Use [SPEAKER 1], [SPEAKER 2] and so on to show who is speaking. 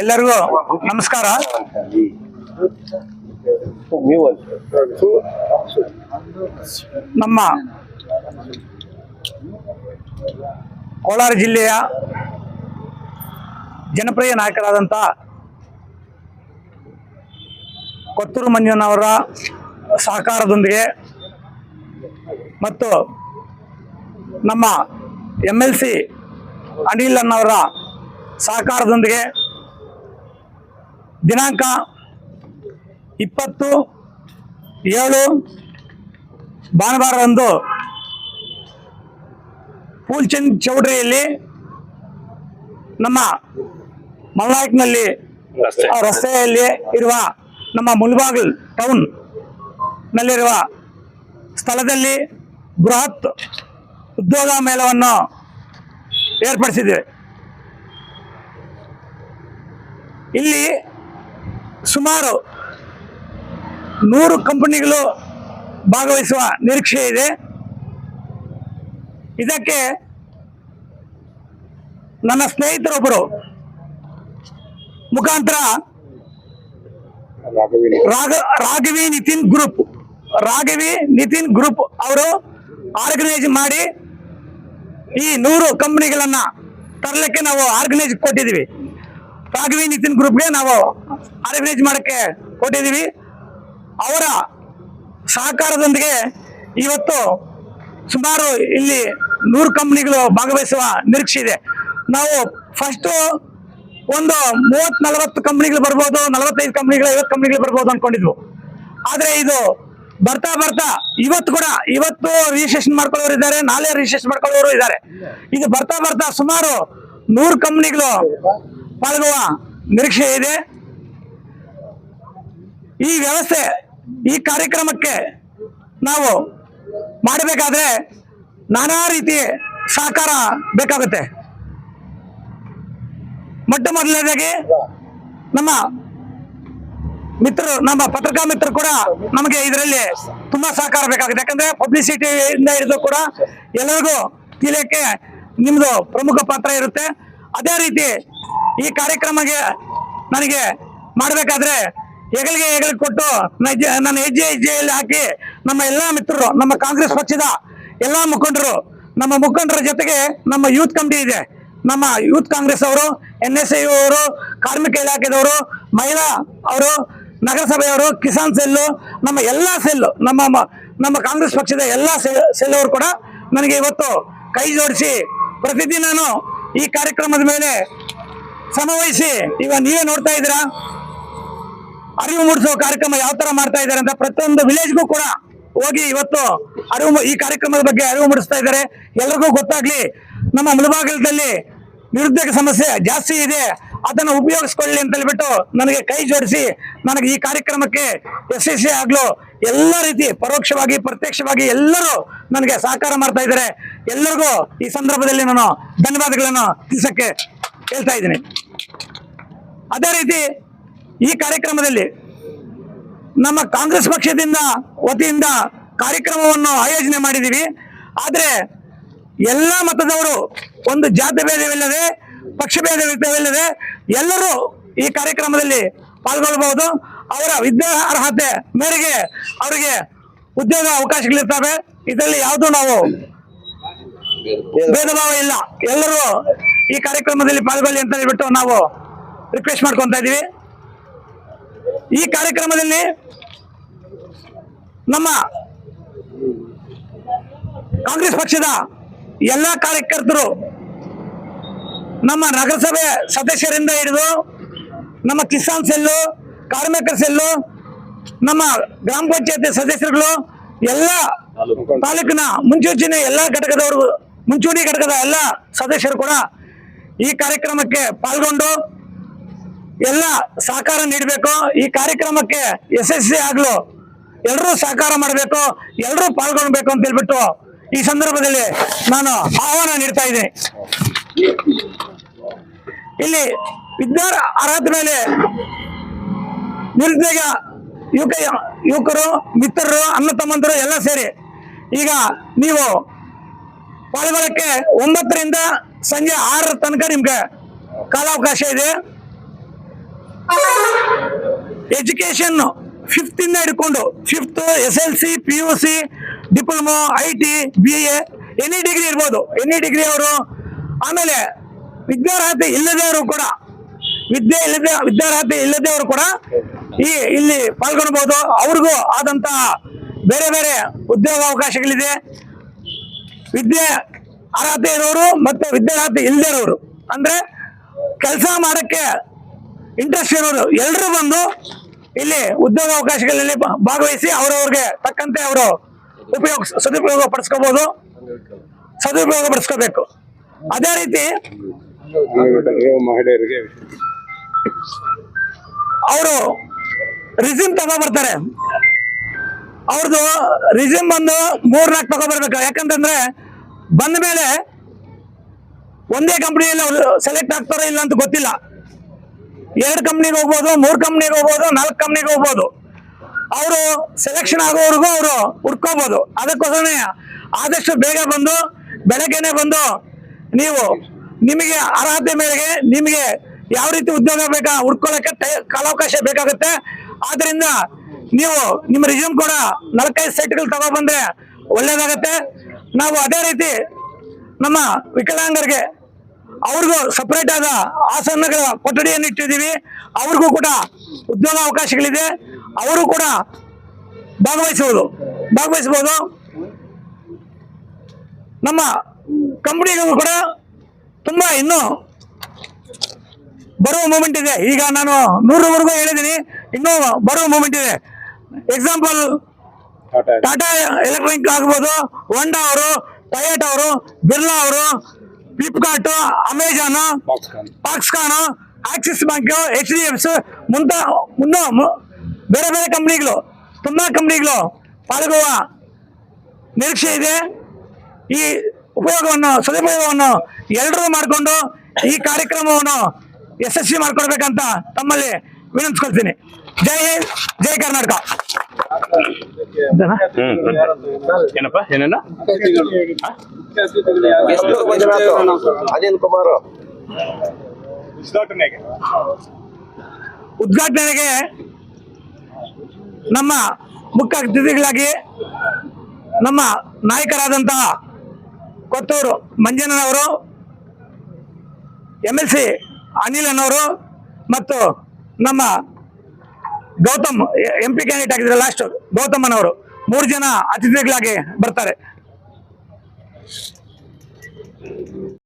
[SPEAKER 1] ಎಲ್ಲರಿಗೂ ನಮಸ್ಕಾರ. ನಮ್ಮ ಕೋಲಾರ ಜಿಲ್ಲೆಯ ಜನಪ್ರಿಯ ನಾಯಕರಾದಂಥ ಕೊತ್ತೂರು ಮಂಜುನವರ ಸಹಕಾರದೊಂದಿಗೆ ಮತ್ತು ನಮ್ಮ ಎಂ ಎಲ್ ಸಿ ಅನಿಲ್ ಅನ್ನವರ ಸಹಕಾರದೊಂದಿಗೆ ದಿನಾಂಕ ಇಪ್ಪತ್ತು ಏಳು ಭಾನುವಾರದಂದು ಫೂಲ್ಚಂದ್ ಚೌಡ್ರಿಯಲ್ಲಿ ನಮ್ಮ ಮಲ್ನಾಯಕ್ನಲ್ಲಿ ರಸ್ತೆಯಲ್ಲಿ ಇರುವ ನಮ್ಮ ಮುಲ್ಬಾಗಿಲ್ ಟೌನ್ ನಲ್ಲಿರುವ ಸ್ಥಳದಲ್ಲಿ ಬೃಹತ್ ಉದ್ಯೋಗ ಮೇಳವನ್ನು ಏರ್ಪಡಿಸಿದ್ದೇವೆ. ಇಲ್ಲಿ ಸುಮಾರು ನೂರು ಕಂಪನಿಗಳು ಭಾಗವಹಿಸುವ ನಿರೀಕ್ಷೆ ಇದೆ. ಇದಕ್ಕೆ ನನ್ನ ಸ್ನೇಹಿತರೊಬ್ಬರು ಮುಖಾಂತರ ರಾಘ, ರಾಘವಿ ನಿತಿನ್ ಗ್ರೂಪ್, ರಾಘವಿ ನಿತಿನ್ ಗ್ರೂಪ್ ಅವರು ಆರ್ಗನೈಸ್ ಮಾಡಿ ಈ ನೂರು ಕಂಪನಿಗಳನ್ನ ತರಲಿಕ್ಕೆ ನಾವು ಆರ್ಗನೈಸ್ ಕೊಟ್ಟಿದ್ದೀವಿ. ರಾಘವಿ ನಿತಿನ್ ಗ್ರೂಪ್ಗೆ ನಾವು ಆರ್ಗನೈಸ್ ಮಾಡಕ್ಕೆ ಕೊಟ್ಟಿದ್ದೀವಿ. ಅವರ ಸಹಕಾರದೊಂದಿಗೆ ಇವತ್ತು ಸುಮಾರು ಇಲ್ಲಿ ನೂರು ಕಂಪ್ನಿಗಳು ಭಾಗವಹಿಸುವ ನಿರೀಕ್ಷೆ ಇದೆ. ನಾವು ಫಸ್ಟು ಒಂದು ಮೂವತ್ ನಲವತ್ತು ಕಂಪ್ನಿಗಳು ಬರ್ಬೋದು, ನಲವತ್ತೈದು ಕಂಪ್ನಿಗಳು ಐವತ್ತು ಕಂಪ್ನಿಗಳು ಬರ್ಬೋದು ಅನ್ಕೊಂಡಿದ್ವು. ಆದರೆ ಇದು ಬರ್ತಾ ಬರ್ತಾ ಇವತ್ತು ಕೂಡ ಇವತ್ತು ರಿಜಿಸ್ಟ್ರೇಷನ್ ಮಾಡ್ಕೊಳ್ಳೋರು ಇದ್ದಾರೆ, ನಾಳೆ ರಿಜಿಸ್ಟ್ರೇಷನ್ ಮಾಡ್ಕೊಳ್ಳೋರು ಇದ್ದಾರೆ. ಇದು ಬರ್ತಾ ಬರ್ತಾ ಸುಮಾರು ನೂರು ಕಂಪ್ನಿಗಳು ಪಾಲ್ಗೊಳ್ಳುವ ನಿರೀಕ್ಷೆ ಇದೆ. ಈ ವ್ಯವಸ್ಥೆ, ಈ ಕಾರ್ಯಕ್ರಮಕ್ಕೆ ನಾವು ಮಾಡಬೇಕಾದ್ರೆ ನಾನಾ ರೀತಿ ಸಹಕಾರ ಬೇಕಾಗುತ್ತೆ. ಮೊಟ್ಟ ಮೊದಲನೇದಾಗಿ ನಮ್ಮ ಮಿತ್ರರು, ನಮ್ಮ ಪತ್ರಿಕಾ ಮಿತ್ರರು ಕೂಡ ನಮಗೆ ಇದರಲ್ಲಿ ತುಂಬಾ ಸಹಕಾರ ಬೇಕಾಗುತ್ತೆ. ಯಾಕಂದ್ರೆ ಪಬ್ಲಿಸಿಟಿ ಇಂದ ಹಿಡಿದು ಕೂಡ ಎಲ್ಲರಿಗೂ ತಿಳಿಯಕ್ಕೆ ನಿಮ್ದು ಪ್ರಮುಖ ಪಾತ್ರ ಇರುತ್ತೆ. ಅದೇ ರೀತಿ ಈ ಕಾರ್ಯಕ್ರಮಕ್ಕೆ ನನಗೆ ಮಾಡಬೇಕಾದ್ರೆ ಹೆಗಲಿಗೆ ಹೆಗಲಿಗೆ ಕೊಟ್ಟು ನನ್ನ ಹೆಜ್ಜೆ ಹೆಜ್ಜೆಯಲ್ಲಿ ಹಾಕಿ ನಮ್ಮ ಎಲ್ಲಾ ಮಿತ್ರರು, ನಮ್ಮ ಕಾಂಗ್ರೆಸ್ ಪಕ್ಷದ ಎಲ್ಲಾ ಮುಖಂಡರು, ನಮ್ಮ ಮುಖಂಡರ ಜೊತೆಗೆ ನಮ್ಮ ಯೂತ್ ಕಮಿಟಿ ಇದೆ. ನಮ್ಮ ಯೂತ್ ಕಾಂಗ್ರೆಸ್ ಅವರು ಎನ್ ಎಸ್ ಐ ಅವರು, ಕಾರ್ಮಿಕ ಇಲಾಖೆದವರು, ಮಹಿಳಾ ಅವರು, ನಗರಸಭೆಯವರು, ಕಿಸಾನ್ ಸೆಲ್ಲು, ನಮ್ಮ ಎಲ್ಲಾ ಸೆಲ್ಲು, ನಮ್ಮ ನಮ್ಮ ಕಾಂಗ್ರೆಸ್ ಪಕ್ಷದ ಎಲ್ಲಾ ಸೆಲ್ ಅವರು ಕೂಡ ನನಗೆ ಇವತ್ತು ಕೈ ಜೋಡಿಸಿ ಪ್ರತಿದಿನ ಈ ಕಾರ್ಯಕ್ರಮದ ಮೇಲೆ ಸಮವಹಿಸಿ ಈಗ ನೀವೇ ನೋಡ್ತಾ ಇದ್ದೀರಾ? ಅರಿವು ಮೂಡಿಸುವ ಕಾರ್ಯಕ್ರಮ ಯಾವ ತರ ಮಾಡ್ತಾ ಇದ್ದಾರೆ ಅಂತ ಪ್ರತಿಯೊಂದು ವಿಲೇಜ್ಗೂ ಕೂಡ ಹೋಗಿ ಇವತ್ತು ಅರಿವು ಈ ಕಾರ್ಯಕ್ರಮದ ಬಗ್ಗೆ ಅರಿವು ಮೂಡಿಸ್ತಾ ಇದ್ದಾರೆ. ಎಲ್ರಿಗೂ ಗೊತ್ತಾಗ್ಲಿ, ನಮ್ಮ ಮುಳಬಾಗಿಲದಲ್ಲಿ ನಿರುದ್ಯೋಗ ಸಮಸ್ಯೆ ಜಾಸ್ತಿ ಇದೆ. ಅದನ್ನು ಉಪಯೋಗಿಸ್ಕೊಳ್ಳಿ ಅಂತ ಹೇಳ್ಬಿಟ್ಟು ನನಗೆ ಕೈ ಜೋಡಿಸಿ, ನನಗೆ ಈ ಕಾರ್ಯಕ್ರಮಕ್ಕೆ ಯಶಸ್ವಿ ಆಗ್ಲು ಎಲ್ಲ ರೀತಿ ಪರೋಕ್ಷವಾಗಿ, ಪ್ರತ್ಯಕ್ಷವಾಗಿ ಎಲ್ಲರೂ ನನಗೆ ಸಹಕಾರ ಮಾಡ್ತಾ ಇದ್ದಾರೆ. ಎಲ್ಲರಿಗೂ ಈ ಸಂದರ್ಭದಲ್ಲಿ ನಾನು ಧನ್ಯವಾದಗಳನ್ನು ತಿಳಿಸಕ್ಕೆ ಹೇಳ್ತಾ ಇದ್ದೀನಿ. ಅದೇ ರೀತಿ ಈ ಕಾರ್ಯಕ್ರಮದಲ್ಲಿ ನಮ್ಮ ಕಾಂಗ್ರೆಸ್ ಪಕ್ಷದಿಂದ ವತಿಯಿಂದ ಕಾರ್ಯಕ್ರಮವನ್ನು ಆಯೋಜನೆ ಮಾಡಿದ್ದೀವಿ. ಆದರೆ ಎಲ್ಲ ಮತದವರು ಒಂದು ಜಾತಿ ಭೇದವಿಲ್ಲದೆ ಪಕ್ಷ ಭೇದವಿಲ್ಲದೆ ಎಲ್ಲರೂ ಈ ಕಾರ್ಯಕ್ರಮದಲ್ಲಿ ಪಾಲ್ಗೊಳ್ಳಬಹುದು ಅವರ ವಿದ್ಯಾ ಅರ್ಹತೆ ಮೇರೆಗೆ ಅವರಿಗೆ ಉದ್ಯೋಗ ಅವಕಾಶಗಳಿರ್ತವೆ. ಇದರಲ್ಲಿ ಯಾವುದು ನಾವು ಭೇದ ಭಾವ ಇಲ್ಲ. ಎಲ್ಲರೂ ಈ ಕಾರ್ಯಕ್ರಮದಲ್ಲಿ ಪಾಲ್ಗೊಳ್ಳಿ ಅಂತ ಹೇಳ್ಬಿಟ್ಟು ನಾವು ರಿಕ್ವೆಸ್ಟ್ ಮಾಡ್ಕೊಂತ ಇದ್ದೀವಿ ಈ ಕಾರ್ಯಕ್ರಮದಲ್ಲಿ ನಮ್ಮ ಕಾಂಗ್ರೆಸ್ ಪಕ್ಷದ ಎಲ್ಲ ಕಾರ್ಯಕರ್ತರು ನಮ್ಮ ನಗರಸಭೆ ಸದಸ್ಯರಿಂದ ಹಿಡಿದು ನಮ್ಮ ಕಿಸಾನ್ ಸೆಲ್ಲು, ಕಾರ್ಮಿಕರ ಸೆಲ್ಲು, ನಮ್ಮ ಗ್ರಾಮ ಪಂಚಾಯತ್ ಸದಸ್ಯರುಗಳು, ಎಲ್ಲ ತಾಲೂಕಿನ ಮುಂಚೂಚಿನ ಎಲ್ಲ ಘಟಕದವರು ಮುಂಚೂಣಿ ಘಟಕದ ಎಲ್ಲ ಸದಸ್ಯರು ಕೂಡ ಈ ಕಾರ್ಯಕ್ರಮಕ್ಕೆ ಪಾಲ್ಗೊಂಡು ಎಲ್ಲ ಸಹಕಾರ ನೀಡಬೇಕು. ಈ ಕಾರ್ಯಕ್ರಮಕ್ಕೆ ಯಶಸ್ವಿ ಆಗ್ಲು. ಎಲ್ಲರೂ ಸಹಕಾರ ಮಾಡಬೇಕು ಎಲ್ಲರೂ ಪಾಲ್ಗೊಳ್ಬೇಕು ಅಂತ ಹೇಳ್ಬಿಟ್ಟು ಈ ಸಂದರ್ಭದಲ್ಲಿ ನಾನು ಆಹ್ವಾನ ನೀಡ್ತಾ ಇದ್ದೀನಿ. ಇಲ್ಲಿ ವಿದ್ಯಾರ ಅರ್ಹತೆ ಮೇಲೆ ನಿರುದ್ಯೋಗ ಯುವಕ ಯುವಕರು, ಮಿತ್ರರು, ಅಣ್ಣ ತಮ್ಮಂದರು ಎಲ್ಲ ಸೇರಿ ಈಗ ನೀವು ಪಾಲ್ಗೊಳ್ಳಕ್ಕೆ ಒಂಬತ್ತರಿಂದ ಸಂಜೆ ಆರರ ತನಕ ನಿಮ್ಗೆ ಕಾಲಾವಕಾಶ ಇದೆ. ಎಜುಕೇಶನ್ ಫಿಫ್ತ್ ಇಂದ ಹಿಡ್ಕೊಂಡು fifth S L C P U C diploma I T B A any degree ಇರ್ಬೋದು. ಎನಿ ಡಿಗ್ರಿ ಅವರು ಆಮೇಲೆ ವಿದ್ಯಾರ್ಹತೆ ಇಲ್ಲದವರು ಕೂಡ, ವಿದ್ಯೆ ಇಲ್ಲದೆ, ವಿದ್ಯಾರ್ಹತೆ ಇಲ್ಲದವರು ಕೂಡ ಈ ಇಲ್ಲಿ ಪಾಲ್ಗೊಳ್ಬೋದು ಅವ್ರಿಗೂ ಆದಂತಹ ಬೇರೆ ಬೇರೆ ಉದ್ಯೋಗ ಅವಕಾಶಗಳಿದೆ ವಿದ್ಯೆ ಅರ್ಹತೆ ಇರೋರು ಮತ್ತೆ ವಿದ್ಯಾರ್ಹತೆ ಇಲ್ಲದೇ ಇರೋರು. ಅಂದ್ರೆ ಕೆಲಸ ಮಾಡಕ್ಕೆ ಇಂಟ್ರೆಸ್ಟ್ ಇರೋರು ಎಲ್ಲರೂ ಬಂದು ಇಲ್ಲಿ ಉದ್ಯೋಗ ಅವಕಾಶಗಳಲ್ಲಿ ಭಾಗವಹಿಸಿ ಅವರವ್ರಿಗೆ ತಕ್ಕಂತೆ ಅವರು ಉಪಯೋಗ ಸದುಪಯೋಗ ಪಡಿಸ್ಕೋಬಹುದು ಸದುಪಯೋಗ ಪಡಿಸ್ಕೋಬೇಕು. ಅದೇ ರೀತಿ ಅವರು ರಿಸ್ಯೂಮ್ ತಗೊಬರ್ತಾರೆ ಅವ್ರದ್ದು ರಿಸ್ಯೂಮ್ ಬಂದು ಮೂರ್ನಾಲ್ಕು ತಗೋಬರ್ಬೇಕು ಯಾಕಂತಂದ್ರೆ ಬಂದ ಮೇಲೆ ಒಂದೇ ಕಂಪ್ನಿಯಲ್ಲಿ ಅವರು ಸೆಲೆಕ್ಟ್ ಆಗ್ತಾರೋ ಇಲ್ಲ ಅಂತ ಗೊತ್ತಿಲ್ಲ. ಎರಡು ಕಂಪ್ನಿಗೆ ಹೋಗ್ಬೋದು, ಮೂರು ಕಂಪ್ನಿಗೆ ಹೋಗ್ಬೋದು, ನಾಲ್ಕು ಕಂಪ್ನಿಗೆ ಹೋಗ್ಬೋದು. ಅವರು ಸೆಲೆಕ್ಷನ್ ಆಗೋವರೆಗೂ ಅವರು ಹುಡ್ಕೋಬಹುದು ಅದಕ್ಕೋಸ್ಕರ ಆದಷ್ಟು ಬೇಗ ಬಂದು, ಬೆಳಗ್ಗೆನೆ ಬಂದು ನೀವು ನಿಮಗೆ ಅರ್ಹತೆ ಮೇರೆಗೆ ನಿಮಗೆ ಯಾವ ರೀತಿ ಉದ್ಯೋಗ ಬೇಕಾ ಹುಡ್ಕೊಳ್ಳೋಕೆ ಕಾಲಾವಕಾಶ ಬೇಕಾಗುತ್ತೆ. ಆದ್ರಿಂದ ನೀವು ನಿಮ್ಮ ರಿಸ್ಯೂಮ್ ಕೂಡ ನಾಲ್ಕೈದು ಸೆಟ್ಗಳು ತಗೊಬಂದ್ರೆ ಒಳ್ಳೇದಾಗತ್ತೆ. ನಾವು ಅದೇ ರೀತಿ ನಮ್ಮ ವಿಕಲಾಂಗರಿಗೆ ಅವ್ರಿಗೂ ಸಪ್ರೇಟ್ ಆದ ಆಸನಗಳ ಕೊಠಡಿಯನ್ನು ಇಟ್ಟಿದ್ದೀವಿ. ಅವ್ರಿಗೂ ಕೂಡ ಉದ್ಯೋಗ ಅವಕಾಶಗಳಿದೆ. ಅವರು ಕೂಡ ಭಾಗವಹಿಸಬಹುದು ಭಾಗವಹಿಸಬಹುದು ನಮ್ಮ ಕಂಪನಿಗೂ ಕೂಡ ತುಂಬ ಇನ್ನು ಬರುವ ಮೂಮೆಂಟ್ ಇದೆ. ಈಗ ನಾನು ನೂರವರೆಗೂ ಹೇಳಿದ್ದೀನಿ. ಇನ್ನೂ ಬರುವ ಮೂಮೆಂಟ್ ಇದೆ. ಎಕ್ಸಾಂಪಲ್
[SPEAKER 2] ಟಾಟಾ
[SPEAKER 1] ಎಲೆಕ್ಟ್ರಾನಿಕ್ ಆಗ್ಬೋದು. ಹೊಂಡಾ ಅವರು ಟೊಯೋಟಾ ಅವರು ಬಿರ್ಲಾ ಅವರು Flipkart Amazon Foxconn Axis Bank H D F ಮುಂತ ಮುನ್ನ ಬೇರೆ ಬೇರೆ ಕಂಪ್ನಿಗಳು ತುಂಬ ಕಂಪ್ನಿಗಳು ಪಾಲ್ಗೊಳ್ಳುವ ನಿರೀಕ್ಷೆ ಇದೆ. ಈ ಉಪಯೋಗವನ್ನು ಸದುಪಯೋಗವನ್ನು ಎಲ್ಲರೂ ಮಾಡಿಕೊಂಡು ಈ ಕಾರ್ಯಕ್ರಮವನ್ನು ಯಶಸ್ವಿ ಮಾಡಿಕೊಡ್ಬೇಕಂತ ತಮ್ಮಲ್ಲಿ ವಿನಂತಿಸ್ಕೊಳ್ತೀನಿ. ಜೈ ಹಿಂದ್ ಜೈ ಕರ್ನಾಟಕ?
[SPEAKER 2] ಏನಪ್ಪ ಏನೇನ?
[SPEAKER 3] ಅನಿಲ್ ಕುಮಾರ್.
[SPEAKER 1] ಉದ್ಘಾಟನೆಗೆ. ನಮ್ಮ ಮುಖ್ಯ ಅತಿಥಿಗಳಾಗಿ ನಮ್ಮ ನಾಯಕರಾದಂತಹ ಕೊತ್ತೂರು ಮಂಜನನವರು ಎಂ ಎಲ್ ಸಿ ಅನಿಲ್ ಅನ್ನೋರು ಮತ್ತು ನಮ್ಮ ಗೌತಮ್ ಎಂ ಪಿ ಕ್ಯಾಂಡಿಡೇಟ್ ಆಗಿದ್ರೆ ಲಾಸ್ಟ್ ಗೌತಮನವರು ಮೂರು ಜನ ಅತಿಥಿಗಳಾಗಿ ಬರ್ತಾರೆ.